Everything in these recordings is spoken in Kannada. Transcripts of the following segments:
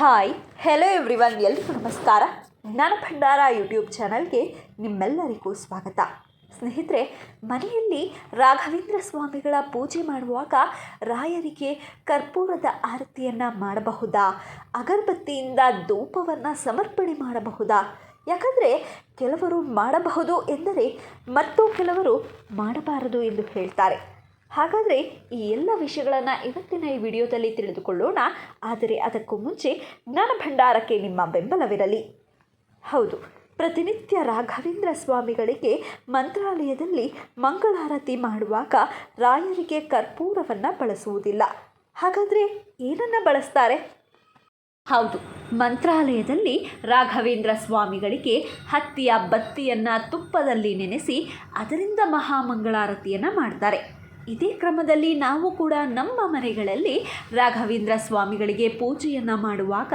ಹಾಯ್ ಹೆಲೋ ಎವ್ರಿವನ್ ಎಲ್ರಿಗೂ ನಮಸ್ಕಾರ. ನನ್ನ ಭಂಡಾರ ಯೂಟ್ಯೂಬ್ ಚಾನಲ್ಗೆ ನಿಮ್ಮೆಲ್ಲರಿಗೂ ಸ್ವಾಗತ. ಸ್ನೇಹಿತರೆ, ಮನೆಯಲ್ಲಿ ರಾಘವೇಂದ್ರ ಸ್ವಾಮಿಗಳ ಪೂಜೆ ಮಾಡುವಾಗ ರಾಯರಿಗೆ ಕರ್ಪೂರದ ಆರತಿಯನ್ನು ಮಾಡಬಹುದಾ? ಅಗರಬತ್ತಿಯಿಂದ ಧೂಪವನ್ನು ಸಮರ್ಪಣೆ ಮಾಡಬಹುದಾ? ಯಾಕಂದರೆ ಕೆಲವರು ಮಾಡಬಹುದು ಎಂದರೆ ಮತ್ತು ಕೆಲವರು ಮಾಡಬಾರದು ಎಂದು ಹೇಳ್ತಾರೆ. ಹಾಗಾದರೆ ಈ ಎಲ್ಲ ವಿಷಯಗಳನ್ನು ಇವತ್ತಿನ ಈ ವಿಡಿಯೋದಲ್ಲಿ ತಿಳಿದುಕೊಳ್ಳೋಣ. ಆದರೆ ಅದಕ್ಕೂ ಮುಂಚೆ ಜ್ಞಾನ ಭಂಡಾರಕ್ಕೆ ನಿಮ್ಮ ಬೆಂಬಲವಿರಲಿ. ಹೌದು, ಪ್ರತಿನಿತ್ಯ ರಾಘವೇಂದ್ರ ಸ್ವಾಮಿಗಳಿಗೆ ಮಂತ್ರಾಲಯದಲ್ಲಿ ಮಂಗಳಾರತಿ ಮಾಡುವಾಗ ರಾಯರಿಗೆ ಕರ್ಪೂರವನ್ನು ಬಳಸುವುದಿಲ್ಲ. ಹಾಗಾದರೆ ಏನನ್ನು ಬಳಸ್ತಾರೆ? ಹೌದು, ಮಂತ್ರಾಲಯದಲ್ಲಿ ರಾಘವೇಂದ್ರ ಸ್ವಾಮಿಗಳಿಗೆ ಹತ್ತಿಯ ಬತ್ತಿಯನ್ನು ತುಪ್ಪದಲ್ಲಿ ನೆನೆಸಿ ಅದರಿಂದ ಮಹಾಮಂಗಳಾರತಿಯನ್ನು ಮಾಡ್ತಾರೆ. ಇದೇ ಕ್ರಮದಲ್ಲಿ ನಾವು ಕೂಡ ನಮ್ಮ ಮನೆಗಳಲ್ಲಿ ರಾಘವೇಂದ್ರ ಸ್ವಾಮಿಗಳಿಗೆ ಪೂಜೆಯನ್ನು ಮಾಡುವಾಗ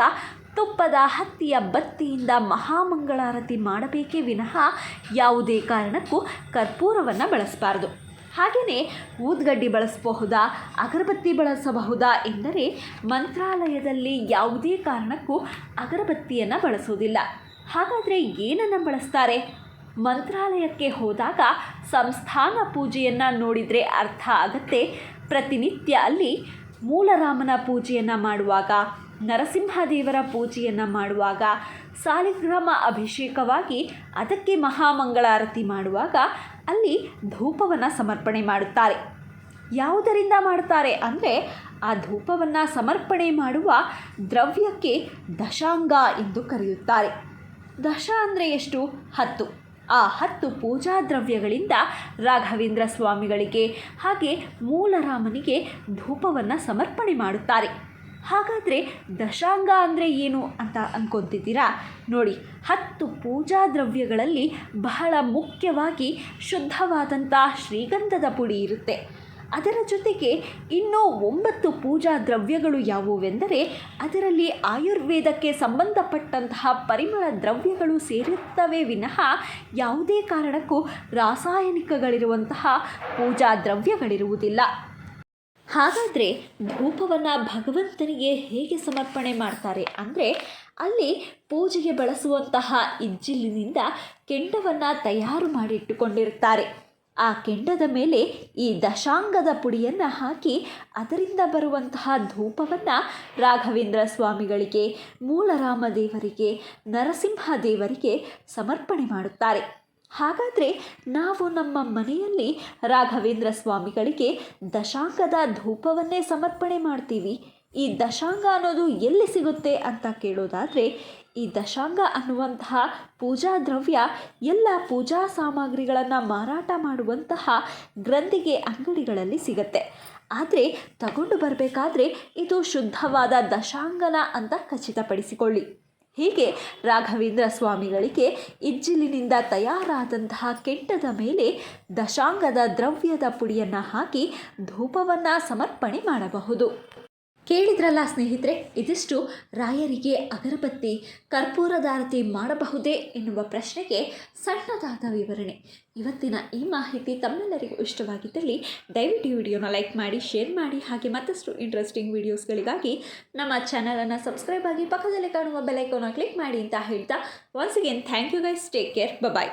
ತುಪ್ಪದ ಹತ್ತಿಯ ಬತ್ತಿಯಿಂದ ಮಹಾಮಂಗಳಾರತಿ ಮಾಡಬೇಕೇ ವಿನಃ ಯಾವುದೇ ಕಾರಣಕ್ಕೂ ಕರ್ಪೂರವನ್ನು ಬಳಸಬಾರ್ದು. ಹಾಗೆಯೇ ಊದ್ಗಡ್ಡಿ ಬಳಸಬಹುದಾ, ಅಗರಬತ್ತಿ ಬಳಸಬಹುದಾ ಎಂದರೆ ಮಂತ್ರಾಲಯದಲ್ಲಿ ಯಾವುದೇ ಕಾರಣಕ್ಕೂ ಅಗರಬತ್ತಿಯನ್ನು ಬಳಸೋದಿಲ್ಲ. ಹಾಗಾದರೆ ಏನನ್ನು ಬಳಸ್ತಾರೆ? ಮಂತ್ರಾಲಯಕ್ಕೆ ಹೋದಾಗ ಸಂಸ್ಥಾನ ಪೂಜೆಯನ್ನು ನೋಡಿದರೆ ಅರ್ಥ ಆಗತ್ತೆ. ಪ್ರತಿನಿತ್ಯ ಅಲ್ಲಿ ಮೂಲರಾಮನ ಪೂಜೆಯನ್ನು ಮಾಡುವಾಗ, ನರಸಿಂಹದೇವರ ಪೂಜೆಯನ್ನು ಮಾಡುವಾಗ, ಸಾಲಿಗ್ರಾಮ ಅಭಿಷೇಕವಾಗಿ ಅದಕ್ಕೆ ಮಹಾಮಂಗಳಾರತಿ ಮಾಡುವಾಗ ಅಲ್ಲಿ ಧೂಪವನ್ನು ಸಮರ್ಪಣೆ ಮಾಡುತ್ತಾರೆ. ಯಾವುದರಿಂದ ಮಾಡುತ್ತಾರೆ ಅಂದರೆ ಆ ಧೂಪವನ್ನು ಸಮರ್ಪಣೆ ಮಾಡುವ ದ್ರವ್ಯಕ್ಕೆ ದಶಾಂಗ ಎಂದು ಕರೆಯುತ್ತಾರೆ. ದಶ ಅಂದರೆ ಎಷ್ಟು? ಹತ್ತು. ಆ ಹತ್ತು ಪೂಜಾ ದ್ರವ್ಯಗಳಿಂದ ರಾಘವೇಂದ್ರ ಸ್ವಾಮಿಗಳಿಗೆ ಹಾಗೆ ಮೂಲರಾಮನಿಗೆ ಧೂಪವನ್ನು ಸಮರ್ಪಣೆ ಮಾಡುತ್ತಾರೆ. ಹಾಗಾದರೆ ದಶಾಂಗ ಅಂದರೆ ಏನು ಅಂತ ಅಂದ್ಕೊತಿದ್ದೀರಾ ನೋಡಿ, ಹತ್ತು ಪೂಜಾ ದ್ರವ್ಯಗಳಲ್ಲಿ ಬಹಳ ಮುಖ್ಯವಾಗಿ ಶುದ್ಧವಾದಂಥ ಶ್ರೀಗಂಧದ ಪುಡಿ ಇರುತ್ತೆ. ಅದರ ಜೊತೆಗೆ ಇನ್ನೂ ಒಂಬತ್ತು ಪೂಜಾ ದ್ರವ್ಯಗಳು ಯಾವುವೆಂದರೆ ಅದರಲ್ಲಿ ಆಯುರ್ವೇದಕ್ಕೆ ಸಂಬಂಧಪಟ್ಟಂತಹ ಪರಿಮಳ ದ್ರವ್ಯಗಳು ಸೇರುತ್ತವೆ ವಿನಃ ಯಾವುದೇ ಕಾರಣಕ್ಕೂ ರಾಸಾಯನಿಕಗಳಿರುವಂತಹ ಪೂಜಾ ದ್ರವ್ಯಗಳಿರುವುದಿಲ್ಲ. ಹಾಗಾದರೆ ಧೂಪವನ್ನು ಭಗವಂತನಿಗೆ ಹೇಗೆ ಸಮರ್ಪಣೆ ಮಾಡ್ತಾರೆ ಅಂದರೆ ಅಲ್ಲಿ ಪೂಜೆಗೆ ಬಳಸುವಂತಹ ಇಜ್ಜಿಲಿನಿಂದ ಕೆಂಡವನ್ನು ತಯಾರು ಮಾಡಿಟ್ಟುಕೊಂಡಿರುತ್ತಾರೆ ಆ ಕೆಂಡದ ಮೇಲೆ ಈ ದಶಾಂಗದ ಪುಡಿಯನ್ನು ಹಾಕಿ ಅದರಿಂದ ಬರುವಂತಹ ಧೂಪವನ್ನು ರಾಘವೇಂದ್ರ ಸ್ವಾಮಿಗಳಿಗೆ, ಮೂಲರಾಮ ದೇವರಿಗೆ, ನರಸಿಂಹ ದೇವರಿಗೆ ಸಮರ್ಪಣೆ ಮಾಡುತ್ತಾರೆ. ಹಾಗಾದರೆ ನಾವು ನಮ್ಮ ಮನೆಯಲ್ಲಿ ರಾಘವೇಂದ್ರ ಸ್ವಾಮಿಗಳಿಗೆ ದಶಾಂಗದ ಧೂಪವನ್ನೇ ಸಮರ್ಪಣೆ ಮಾಡ್ತೀವಿ. ಈ ದಶಾಂಗ ಅನ್ನೋದು ಎಲ್ಲಿ ಸಿಗುತ್ತೆ ಅಂತ ಕೇಳೋದಾದರೆ, ಈ ದಶಾಂಗ ಅನ್ನುವಂತಹ ಪೂಜಾ ದ್ರವ್ಯ ಎಲ್ಲ ಪೂಜಾ ಸಾಮಗ್ರಿಗಳನ್ನು ಮಾರಾಟ ಮಾಡುವಂತಹ ಗ್ರಂಥಿಗೆ ಅಂಗಡಿಗಳಲ್ಲಿ ಸಿಗುತ್ತೆ. ಆದರೆ ತಗೊಂಡು ಬರಬೇಕಾದ್ರೆ ಇದು ಶುದ್ಧವಾದ ದಶಾಂಗನ ಅಂತ ಖಚಿತಪಡಿಸಿಕೊಳ್ಳಿ. ಹೀಗೆ ರಾಘವೇಂದ್ರ ಸ್ವಾಮಿಗಳಿಗೆ ಇಜ್ಜಿಲಿನಿಂದ ತಯಾರಾದಂತಹ ಕೆಂಟದ ಮೇಲೆ ದಶಾಂಗದ ದ್ರವ್ಯದ ಪುಡಿಯನ್ನು ಹಾಕಿ ಧೂಪವನ್ನು ಸಮರ್ಪಣೆ ಮಾಡಬಹುದು. ಕೇಳಿದ್ರಲ್ಲ ಸ್ನೇಹಿತರೆ, ಇದಿಷ್ಟು ರಾಯರಿಗೆ ಅಗರಬತ್ತಿ ಕರ್ಪೂರದಾರತಿ ಮಾಡಬಹುದೇ ಎನ್ನುವ ಪ್ರಶ್ನೆಗೆ ಸಣ್ಣದಾದ ವಿವರಣೆ. ಇವತ್ತಿನ ಈ ಮಾಹಿತಿ ತಮ್ಮೆಲ್ಲರಿಗೂ ಇಷ್ಟವಾಗಿದ್ದಲ್ಲಿ ದಯವಿಟ್ಟು ವಿಡಿಯೋನ ಲೈಕ್ ಮಾಡಿ, ಶೇರ್ ಮಾಡಿ, ಹಾಗೆ ಮತ್ತಷ್ಟು ಇಂಟ್ರೆಸ್ಟಿಂಗ್ ವಿಡಿಯೋಸ್ಗಳಿಗಾಗಿ ನಮ್ಮ ಚಾನಲನ್ನು ಸಬ್ಸ್ಕ್ರೈಬ್ ಆಗಿ ಪಕ್ಕದಲ್ಲಿ ಕಾಣುವ ಬೆಲೈಕೋನ ಕ್ಲಿಕ್ ಮಾಡಿ ಅಂತ ಹೇಳ್ತಾ once again thank you guys take care bye